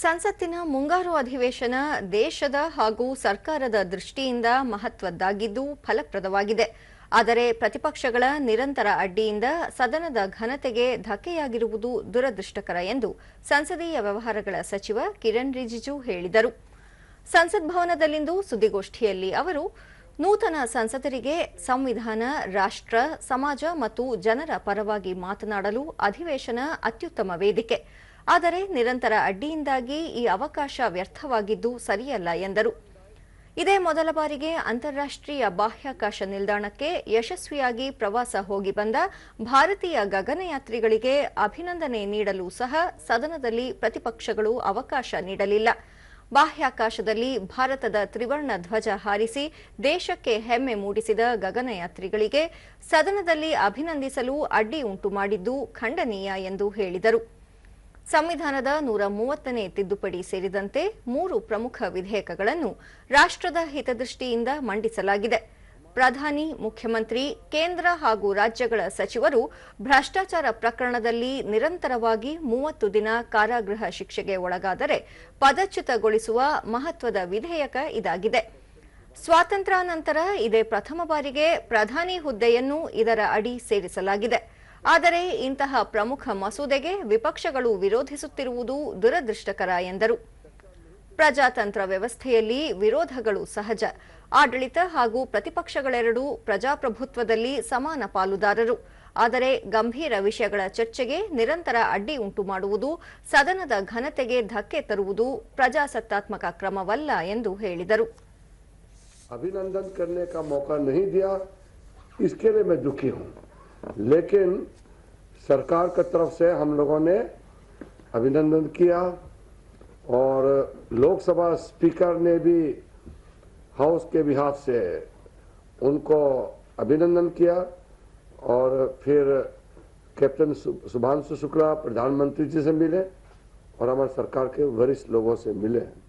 ಸಂಸತ್ತಿನ ಮುಂಗಾರು ಅಧಿವೇಶನ ದೇಶದ ಹಾಗೂ ಸರ್ಕಾರದ ದೃಷ್ಟಿಯಿಂದ ಮಹತ್ವದ್ದಾಗಿದ್ದು ಫಲಪ್ರದವಾಗಿದೆ. ಆದರೆ ಪ್ರತಿಪಕ್ಷಗಳ ನಿರಂತರ ಅಡ್ಡಿಯಿಂದ ಸದನದ ಘನತೆಗೆ ಧಕ್ಕೆಯಾಗಿರುವುದು ದುರದೃಷ್ಟಕರ ಎಂದು ಸಂಸದೀಯ ವ್ಯವಹಾರಗಳ ಸಚಿವ ಕಿರಣ್ ರಿಜಿಜು ಹೇಳಿದರು. ಸಂಸತ್ ಭವನದಲ್ಲಿಂದು ಸುದ್ದಿಗೋಷ್ಠಿಯಲ್ಲಿ ಅವರು, ನೂತನ ಸಂಸದರಿಗೆ ಸಂವಿಧಾನ, ರಾಷ್ಟ್ರ, ಸಮಾಜ ಮತ್ತು ಜನರ ಪರವಾಗಿ ಮಾತನಾಡಲು ಅಧಿವೇಶನ ಅತ್ಯುತ್ತಮ ವೇದಿಕೆ. ಆದರೆ ನಿರಂತರ ಅಡ್ಡಿಯಿಂದಾಗಿ ಈ ಅವಕಾಶ ವ್ಯರ್ಥವಾಗಿದ್ದು ಸರಿಯಲ್ಲ ಎಂದರು. ಇದೇ ಮೊದಲ ಬಾರಿಗೆ ಅಂತಾರಾಷ್ಟ್ರೀಯ ಬಾಹ್ಯಾಕಾಶ ನಿಲ್ದಾಣಕ್ಕೆ ಯಶಸ್ವಿಯಾಗಿ ಪ್ರವಾಸ ಹೋಗಿ ಬಂದ ಭಾರತೀಯ ಗಗನಯಾತ್ರಿಗಳಿಗೆ ಅಭಿನಂದನೆ ನೀಡಲು ಸಹ ಸದನದಲ್ಲಿ ಪ್ರತಿಪಕ್ಷಗಳು ಅವಕಾಶ ನೀಡಲಿಲ್ಲ. ಬಾಹ್ಯಾಕಾಶದಲ್ಲಿ ಭಾರತದ ತ್ರಿವರ್ಣ ಧ್ವಜ ಹಾರಿಸಿ ದೇಶಕ್ಕೆ ಹೆಮ್ಮೆ ಮೂಡಿಸಿದ ಗಗನಯಾತ್ರಿಗಳಿಗೆ ಸದನದಲ್ಲಿ ಅಭಿನಂದಿಸಲು ಅಡ್ಡಿ ಉಂಟು ಮಾಡಿದ್ದು ಖಂಡನೀಯ ಎಂದು ಹೇಳಿದರು. ಸಂವಿಧಾನದ ನೂರ ಮೂವತ್ತನೇ ತಿದ್ದುಪಡಿ ಸೇರಿದಂತೆ ಮೂರು ಪ್ರಮುಖ ವಿಧೇಯಕಗಳನ್ನು ರಾಷ್ಟ್ರದ ಹಿತದೃಷ್ಟಿಯಿಂದ ಮಂಡಿಸಲಾಗಿದೆ. ಪ್ರಧಾನಿ, ಮುಖ್ಯಮಂತ್ರಿ, ಕೇಂದ್ರ ಹಾಗೂ ರಾಜ್ಯಗಳ ಸಚಿವರು ಭ್ರಷ್ಟಾಚಾರ ಪ್ರಕರಣದಲ್ಲಿ ನಿರಂತರವಾಗಿ ಮೂವತ್ತು ದಿನ ಕಾರಾಗೃಹ ಶಿಕ್ಷೆಗೆ ಒಳಗಾದರೆ ಪದಚ್ಯುತಗೊಳಿಸುವ ಮಹತ್ವದ ವಿಧೇಯಕ ಇದಾಗಿದೆ. ಸ್ವಾತಂತ್ರ್ಯಾನಂತರ ಇದೇ ಪ್ರಥಮ ಬಾರಿಗೆ ಪ್ರಧಾನಿ ಹುದ್ದೆಯನ್ನು ಇದರ ಅಡಿ ಸೇರಿಸಲಾಗಿದೆ. ಆದರೆ ಇಂತಹ ಪ್ರಮುಖ ಮಸೂದೆಗೆ ವಿಪಕ್ಷಗಳು ವಿರೋಧಿಸುತ್ತಿರುವುದು ದುರದೃಷ್ಟಕರ ಎಂದರು. ಪ್ರಜಾತಂತ್ರ ವ್ಯವಸ್ಥೆಯಲ್ಲಿ ವಿರೋಧಗಳು ಸಹಜ. ಆಡಳಿತ ಹಾಗೂ ಪ್ರತಿಪಕ್ಷಗಳೆರಡೂ ಪ್ರಜಾಪ್ರಭುತ್ವದಲ್ಲಿ ಸಮಾನ ಪಾಲುದಾರರು. ಆದರೆ ಗಂಭೀರ ವಿಷಯಗಳ ಚರ್ಚೆಗೆ ನಿರಂತರ ಅಡ್ಡಿ ಉಂಟು ಮಾಡುವುದು, ಸದನದ ಘನತೆಗೆ ಧಕ್ಕೆ ತರುವುದು ಪ್ರಜಾಸತ್ತಾತ್ಮಕ ಕ್ರಮವಲ್ಲ ಎಂದು ಹೇಳಿದರು. ಅಭಿನಂದನ್ लेकिन सरकार की तरफ़ से हम लोगों ने अभिनंदन किया और लोकसभा स्पीकर ने भी हाउस के बिहार से उनको अभिनंदन किया और फिर कैप्टन सु- शुभांशु शुक्ला प्रधानमंत्री जी से मिले और हमारे सरकार के वरिष्ठ लोगों से मिले।